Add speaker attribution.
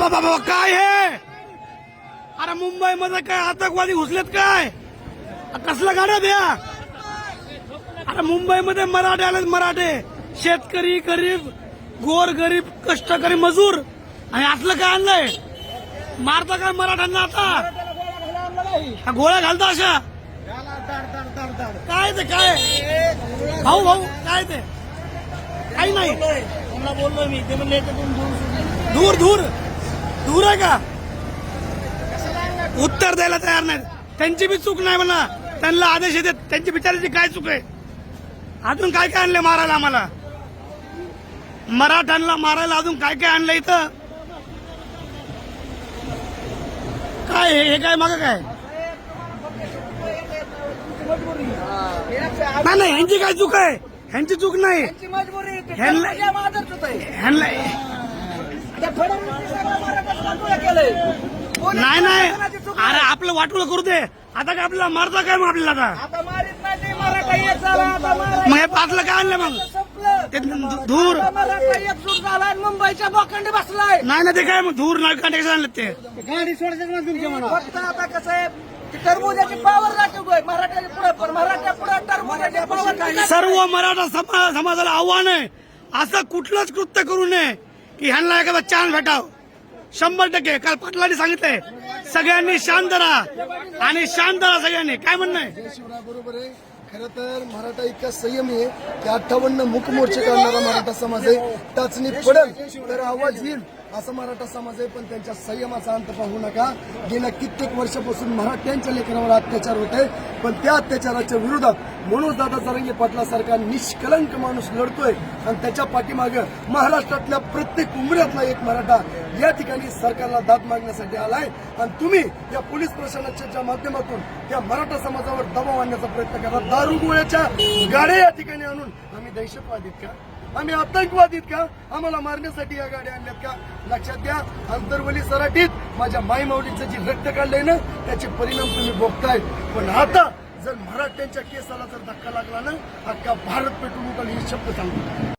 Speaker 1: बाबा बाबा काय हे? अरे मुंबईमध्ये काय आतंकवादी घुसलेत काय? कसल्या गाड्या द्या अरे मुंबईमध्ये मराठे आलेत मराठे. शेतकरी गरीब गोर गरीब कष्टकरी मजूर. आणि असलं काय आणलंय? मारता काय मराठ्यांना आता? हा गोळ्या घालता अशा? काय ते काय? भाऊ भाऊ काय ते? काही नाही.
Speaker 2: बोललो मी. ते म्हणले दूर.
Speaker 1: दूर दूर आहे का? उत्तर द्यायला तयार नाही त्यांची बी चूक नाही म्हणा. त्यांना आदेश येतात. त्यांची बिचाराची काय चूक आहे? अजून काय काय आणले मारायला आम्हाला? मराठ्यांना मारायला अजून काय काय आणलं इथं? काय हे काय माग काय? नाही नाही ह्यांची काय चूक आहे? ह्यांची चूक नाही. ह्यांना-. ह्यांना नाही नाही. अरे. आपलं वाटोळ करू दे. आता काय आपल्याला मारता काय मग आपल्याला आता?
Speaker 2: आता मारीत नाही ते मराठा एक झाला आता मराठा
Speaker 1: मग हे पाचलं काय आणलं मग?
Speaker 2: संपलं.
Speaker 1: ते धू- धूर.
Speaker 2: आता मराठा एकजूट झाला आणि मुंबईच्या बोखंडी बसलाय.
Speaker 1: नाही ना ते काय मग? धूर नाही कांटे आणलं ते?
Speaker 2: गाडी सोडायचं तुमच्या मनात. फक्त आता कसं आहे की टरबुजाची पावर दाखवतोय मराठ्याच्या पुढे पण मराठ्या पुढे टरबुजाची पावर
Speaker 1: सर्व मराठा समा- समाजाला आव्हान आहे. असं कुठलंच कृत्य करू नये की ह्यांना एखादा चान्स भेटाव. शंभर टक्के. काल पाटलांनी सांगितलंय सगळ्यांनी शांत राहा. आणि शांत राहा सगळ्यांनी. काय म्हणणं आहे?
Speaker 3: बरोबर आहे. खरं तर मराठा इतका संयमी आहे की अठ्ठावन्न मुख मोर्चे काढणारा मराठा समाज आहे. टाचणी पडल तर आवाज येईल असा मराठा समाज आहे. पण त्यांच्या संयमाचा अंत पाहू नका. गेल्या कित्येक वर्षापासून मराठ्यांच्या लेकरावर अत्याचार होत आहे. पण त्या अत्याचाराच्या विरोधात म्हणून दादा जरांगे पाटला सारखा निष्कलंक माणूस लढतोय. आणि त्याच्या पाठीमागं महाराष्ट्रातल्या प्रत्येक उमऱ्यातला एक मराठा या ठिकाणी सरकारला दाद मागण्यासाठी आलाय. आणि तुम्ही या पोलीस प्रशासनाच्या माध्यमातून त्या मराठा समाजावर दबाव आणण्याचा प्रयत्न करा. दारू गोळ्याच्या गाड्या या ठिकाणी आणून आम्ही दहशतवादीत का? आम्ही आतंकवादीत का? आम्हाला मारण्यासाठी या गाड्या आणल्यात का? लक्षात घ्या अंतरवली सराटीत माझ्या माईमाऊलीचं जे रक्त काढलंय ना त्याचे परिणाम तुम्ही भोगताय पण आता जर मराठ्यांच्या केसाला जर धक्का लागला ना अख्खा भारत पेटून उठल हे शब्द सांगतो